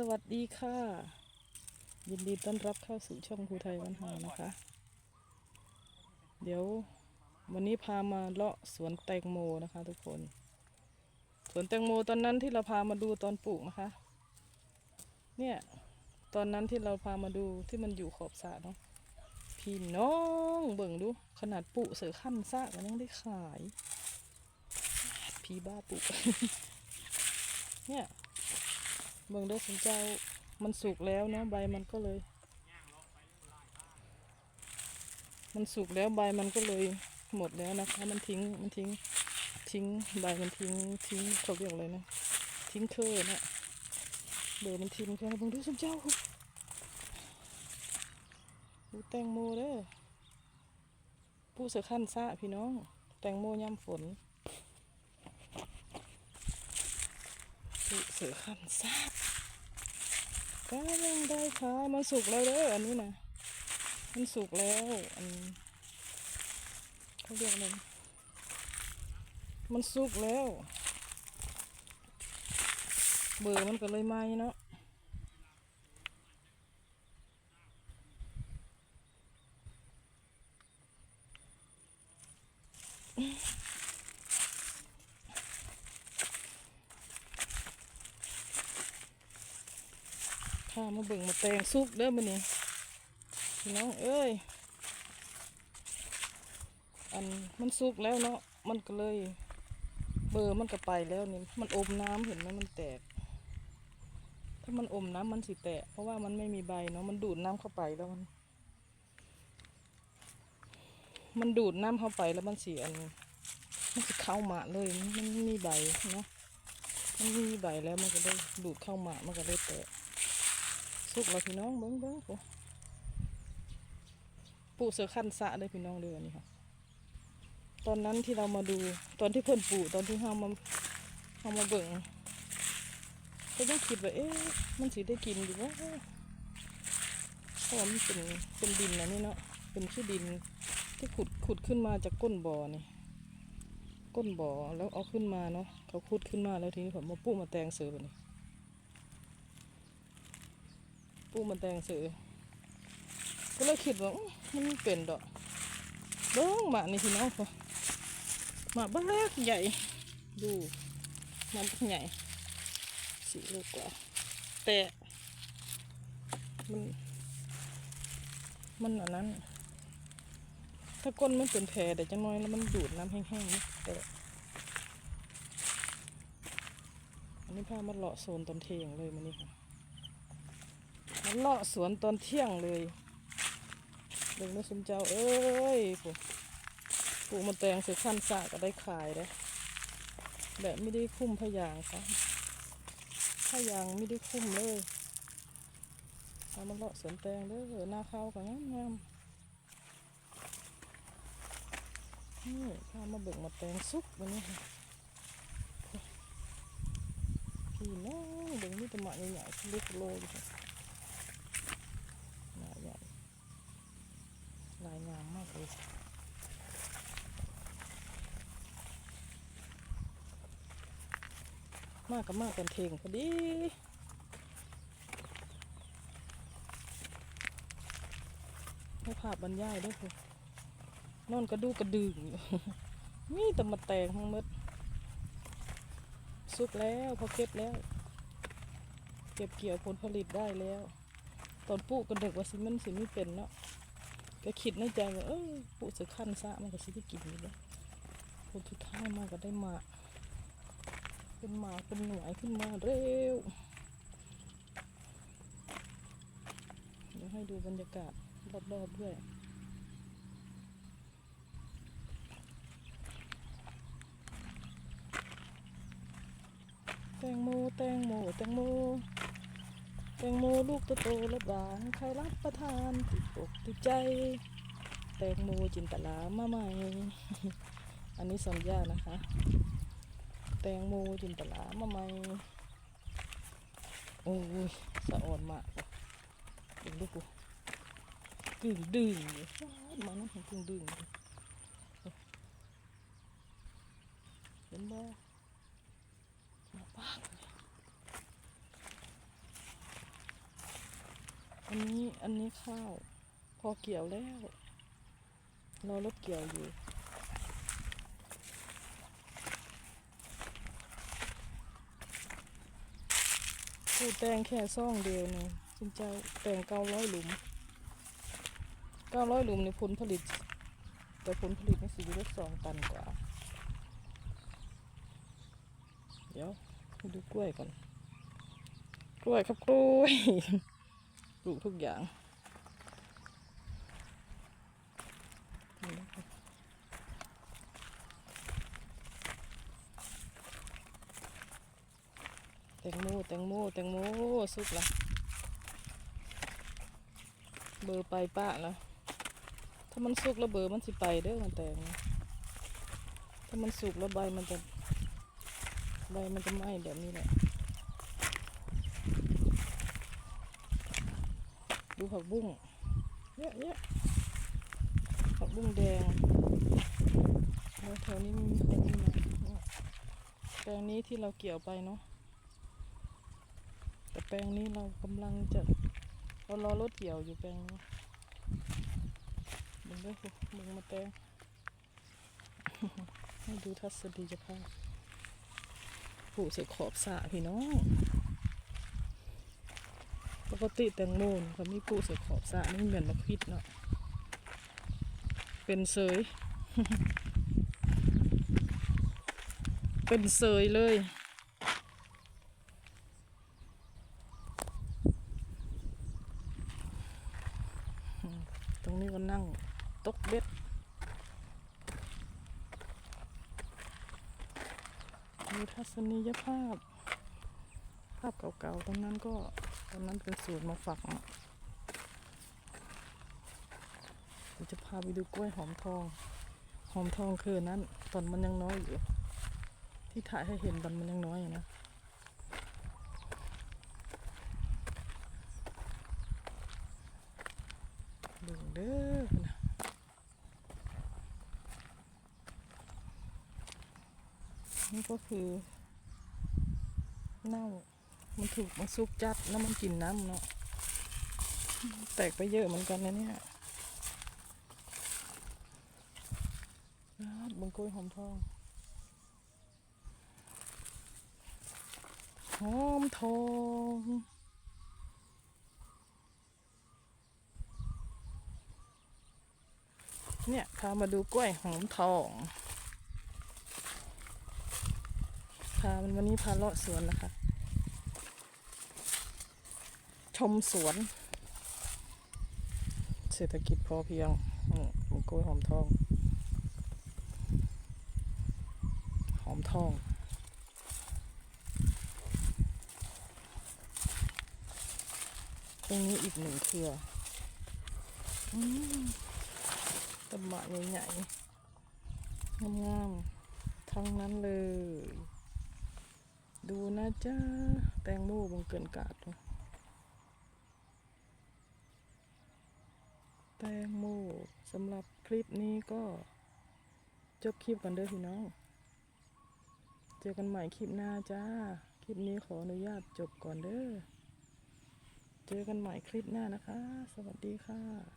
สวัสดีค่ะ ยินดีต้อนรับเข้าสู่ช่องภูไทยวันหานะคะ เดี๋ยววันนี้พามาเลาะสวนแตงโมนะคะทุกคน สวนแตงโมตอนนั้นที่เราพามาดูตอนปลูกนะคะ เนี่ยตอนนั้นที่เราพามาดูที่มันอยู่ขอบสระเนาะพี่น้องเบิ่งดูขนาดปลูกเสือขั้นซากมันยังได้ขาย พี่บ้าปลูกเนี่ย เบิ่งได้สนใจมันสุกแล้วนะใบมันก็เลย มันสุกแล้วใบมันก็เลยหมดแล้วนะคะ มันทิ้งมันทิ้งทิ้งใบมันทิ้งทิ้งเขาเรียกอะไรนะ ทิ้งเคอนะเบอร์มันทิ้งเคอเบิ่งดูสนเจ้าดูแตงโมเด้อผู้เสือขั้นซะพี่น้อง แตงโมย่ำฝน ผู้เสือขั้นซะก็ยังได้ค่ะมันสุกแล้วเด้ออันนี้นะมันสุกแล้วอันเขาเรียกอะไรนมันสุกแล้ว เบอร์มันก็เลยไหมเนาะ พามาเบิ่งมาแตงสุกเด้อมันนี่พี่น้องเอ้ยอันมันสุกแล้วเนาะมันก็เลย เบอร์มันก็ไปแล้วนี่มันอมน้ำเห็นไหมมันแตก ถ้ามันอมน้ำมันสิแตก เพราะว่ามันไม่มีใบเนาะมันดูดน้ำเข้าไปแล้วมัน มันดูดน้ำเข้าไปแล้วมันเสียอันมันสิเข้าหมาเลยมันไม่มีใบเนาะมันไม่มีใบแล้วมันก็เลยดูดเข้าหมามันก็เลยแตก สุกแล้วพี่น้องเบิ้งเบิ้งปูปูเสือขั้นสะได้พี่น้องเดือนนี้ค่ะ ตอนนั้นที่เรามาดูตอนที่เพิ่นปลูกตอนที่เรามาเรามาเบิ่งก็ยังคิดว่าเอ๊ะมันสิได้กินอยู่ว่าเพราะว่ามันเป็นเป็นดินนะนี่เนาะเป็นชื่อดินที่ขุดขุดขึ้นมาจากก้นบ่อนี่ก้นบ่อแล้วเอาขึ้นมาเนาะเขาขุดขึ้นมาแล้วทีนี้ผมมาปลูกมาแตงเสือแบบนี้ ปลูกมาแตงเสือก็เลยคิดว่ามันเป็นดอกเบิ้งหมานี่พี่น้องพอหมาบ้าแรกใหญ่ดูมันใหญ่สี่ลูกกว่า แต่มันมันอันนั้น ถ้าก้นมันเป็นแผลแต่จะน้อยแล้วมันดูดน้ำแห้งๆนะแต่อันนี้พามาเลาะโซนตอนเที่ยงเลยมันนี่ค่ะ เลาะสวนตอนเที่ยงเลยเด็กนักสมเจ้าเอ้ยผมปลูกมะแตงเสือขั้นสะก็ได้ขายเลยแบบไม่ได้คุ้มพะยางค่ะพะยางไม่ได้คุ้มเลยเอามาเลาะสวนแตงเด้อหน้าเข้าก็งามงามนี่พามาเบิ่งมะแตงสุกวันนี้ค่ะพี่น้องเบิ่งนี่ตะหมะใหญ่ๆเล็กโลอยู่ค่ะหนาใหญ่ลายงา มากเลยมากกับมากเป็นเทงพอดีให้ภาพบรรยายด้วยคือนอนกระดูกระดึงอยู่มีแต่มาแตงทั้งหมดสุกแล้วพอเก็บแล้ว เก็บเกี่ยวผลผลิตได้แล้ว ตอนปลูกก็นึกว่าสิมันสิไม่เป็นเนาะ ก็คิดในใจว่าเออปลูกเสือขั้นซะมันก็สิได้กินอยู่แล้วผลสุดท้ายมาก็ได้มาเป็นหมาเป็นหน่วยขึ้นมาเร็วเดี๋ยวให้ดูบรรยากาศรอบๆด้วยแตงโมแตงโมแตงโม แตงโมลูกโตโตๆและหวานใครรับประทานติดอกติดใจ แตงโมจินตลามาใหม่ อันนี้สัญญานะคะ แตงโมจินตลามาใหม่ โอ้ยสะอ่อนมากเป็นลูกกูกึ่งดึงอยู่ว้าวมาน้ำของกึ่งดึงเห็นบ่มาปากเลย อั นนี้อันนี้ข้าว พอเกี่ยวแล้วรอรถเกี่ยวอยู่ปลูแตงแค่ซ่องเดียวนี่จินเจ้าแตงเก้าร้อยหลุมเก้าร้อยหลุมในผลผลิต แต่ผลผลิตนี่สิอยู่ได้สองตันกว่า เดี๋ยวดูกล้วยก่อน กล้วยครับกล้วย ลูกทุกอย่างแตงโมแตงโมแตงโมสุกละเบอร์ไปป้าละถ้ามันสุกแล้วเบอร์มันสิไปเด้อมันแตงถ้ามันสุกแล้วใบมันจะใบมันจะไหม้แบบนี้แหละ ผักบุ้งเยอะเยอะผักบุ้งแดงแล้วแถวนี้ไม่มีคนนี่นะเนี่ยแปลงนี้ที่เราเกี่ยวไปเนาะแต่แปลงนี้เรากำลังจะเรารอรถเกี่ยวอยู่แปลงนี้มึงด้วยสิมึงมาแตงให้ดูทัศนียภาพผูกใส่ขอบสระพี่น้อง ปกติแตงโมนเขามีปูใส่ขอบสระนี่เหมือนมะพริดเนาะเป็นเสยเป็นเสยเลยตรงนี้ก็นั่งตกเบ็ดมีทัศนียภาพาพเก่าๆตรงนั้นก็ตอนนั้นเป็นสวนมาฝักนะเดี๋ยวจะพาไปดูกล้วยหอมทอง หอมทองคือนั้นตอนมันยังน้อยอยู่ ที่ถ่ายให้เห็นตอนมันยังน้อยอยู่นะดูเด้อนะนี่ก็คือเน่า มันถูกมันซุกจัดแล้วมันกินน้ำเนาะแตกไปเยอะเหมือนกันนะเนี่ยบบงกล้วยหอมทองหอมทองเนี่ยพามาดูกล้วยหอมทองพามันวันนี้พาเลาะสวนนะคะ ชมสวน เศรษฐกิจพอเพียงอืมมีกล้วยหอมทอง หอมทองตรงนี้อีกหนึ่งเครืออืมตะบะใหญ่ๆ งามๆ ทั้งนั้นเลย ดูนะจ๊ะ แตงโมบังเกินกาดเลย แตงโมสำหรับคลิปนี้ก็จบคลิปกันเด้อพี่น้อง เจอกันใหม่คลิปหน้าจ้า คลิปนี้ขออนุญาตจบก่อนเด้อ เจอกันใหม่คลิปหน้านะคะ สวัสดีค่ะ